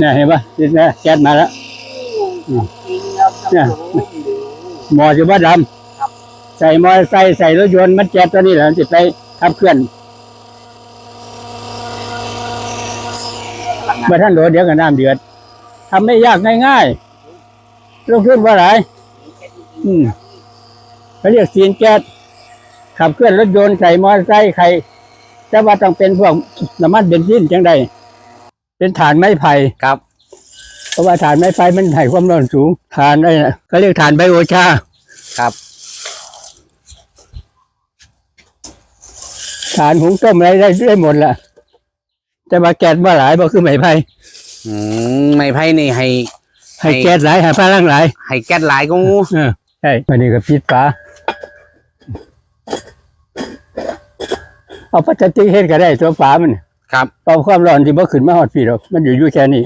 เนี่ยเห็นปะนี่นะแก๊สมาแล้วจริงครับเนี่ยหมอจะว่าดำใส่มอเตอร์ไซค์ใส่รถยนต์มันแก๊สตัวนี้แหละมันจะไปขับเคลื่อนเมื่อท่านโดดเดี๋ยวกับน้ำเดือดทำไม่ยากง่ายๆลงทุนว่าหลายอืมเขาเรียกซีนแก๊สขับเคลื่อนรถยนต์ใส่มอเตอร์ไซค์ใครจะว่าต้องเป็นพวกน้ำมันเบนซินจังใด เป็นฐานไม้ไผ่ครับ เพราะว่าฐานไม้ไผ่มันให้ความร้อนสูงฐานไอ้น่ะเขาเรียกฐานไบโอชาครับฐานหุงต้มอะไรได้ได้หมดละแต่ว่าแก๊สว่าหลายบ่คือไม้ไผ่อืมไม้ไผ่นี่ให้ให้ ให้แก๊สหลายให้พลังหลายให้แก๊สหลายก็งูเออใช่วันนี้ก็ปิดฝาเอาพลาสติกเฮ็ดก็ได้ตัวฝามัน ครับเอาความร้อนที่บ่ขึ้นมาฮอดพี่หรอกมันอยู่อยู่แค่นี้